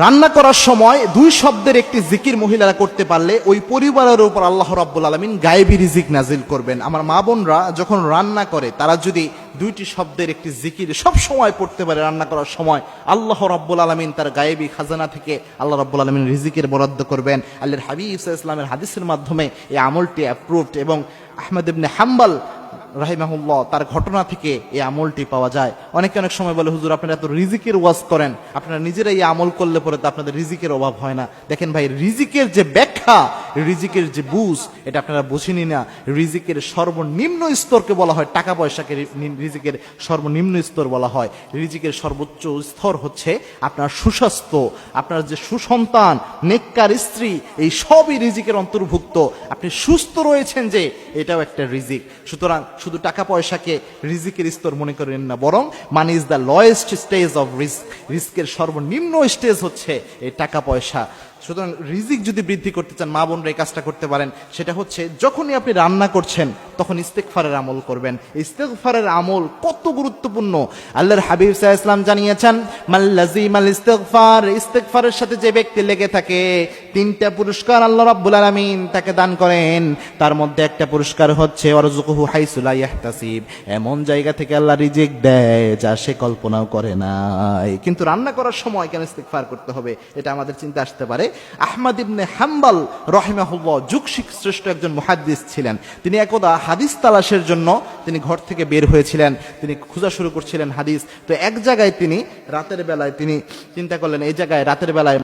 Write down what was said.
রান্না করার সময় দুই শব্দের একটি জিকির মহিলারা করতে পারলে ওই পরিবারের উপর আল্লাহ রাব্বুল আলমিন গায়েবী রিজিক নাজিল করবেন। আমার মা বোনরা যখন রান্না করে, তারা যদি দুইটি শব্দের একটি জিকির সব সময় পড়তে পারে রান্না করার সময়, আল্লাহ রাব্বুল আলমিন তার গায়েবী খাজানা থেকে আল্লাহ রাব্বুল আলমিন রিজিকের বরাদ্দ করবেন। আল্লাহর হাবিব ইসলামের হাদিসের মাধ্যমে এই আমলটি অ্যাপ্রুভড এবং আহমেদ ইবনে হাম্বাল রাহিমাহুল্লাহ, তার ঘটনা থেকে এই আমলটি পাওয়া যায়। অনেকে অনেক সময় বলে, হুজুর, আপনারা এত রিজিকের ওয়াজ করেন। আপনারা নিজেরা এই আমল করলে পরে তো আপনাদের রিজিকের অভাব হয় না। দেখেন ভাই, রিজিকের যে ব্যাখ্যা রিজিকের যে বুঝ, এটা আপনারা বুঝিনি না। রিজিকের সর্বনিম্ন স্তরকে বলা হয়, টাকা পয়সাকে রিজিকের সর্বনিম্ন স্তর বলা হয়। রিজিকের সর্বোচ্চ স্তর হচ্ছে আপনার সুস্বাস্থ্য, আপনার যে সুসন্তান, নেককার স্ত্রী, এই সবই রিজিকের অন্তর্ভুক্ত। আপনি সুস্থ রয়েছেন যে, এটাও একটা রিজিক। সুতরাং শুধু টাকা পয়সাকে রিজিকের স্তর মনে করেন না, বরং money is the lowest stage of risk রিস্কের সর্বনিম্ন স্টেজ হচ্ছে এই টাকা পয়সা। সুতরাং রিজিক যদি বৃদ্ধি করতে চান, মা বোনরা এই কাজটা করতে পারেন। সেটা হচ্ছে, যখনই আপনি রান্না করছেন তখন ইস্তেকফারের আমল করবেন। ইস্তেকফারের আমল কত গুরুত্বপূর্ণ। আল্লাহর হাবিব সাহা ইসলাম জানিয়েছেন মাল্লাজি মাল ইস্তেকফার ইস্তেকফারের সাথে যে ব্যক্তি লেগে থাকে, তিনটা পুরস্কার আল্লাহ রাব্বুল আলামিন তাকে দান করেন। তার মধ্যে একটা পুরস্কার হচ্ছে অরজুকুহু হাইসুলা ইয়াহতাসিব এমন জায়গা থেকে আল্লাহ রিজিক দেয় যা সে কল্পনাও করে নাই। কিন্তু রান্না করার সময় কেন ইস্তেকফার করতে হবে, এটা আমাদের চিন্তা আসতে পারে। আহমদ ইবনে হাম্বাল রহিমাহুল্লাহ যুগ শিখ- শ্রেষ্ঠ একজন মুহাদ্দিস ছিলেন। তিনি একদা হাদিস তালাশের জন্য তিনি ঘর থেকে বের হয়েছিলেন। তিনি খোঁজা শুরু করছিলেন হাদিস। তো এক জায়গায় তিনি রাতের বেলায় তিনি চিন্তা করলেন, এই জায়গায় রাতের বেলায়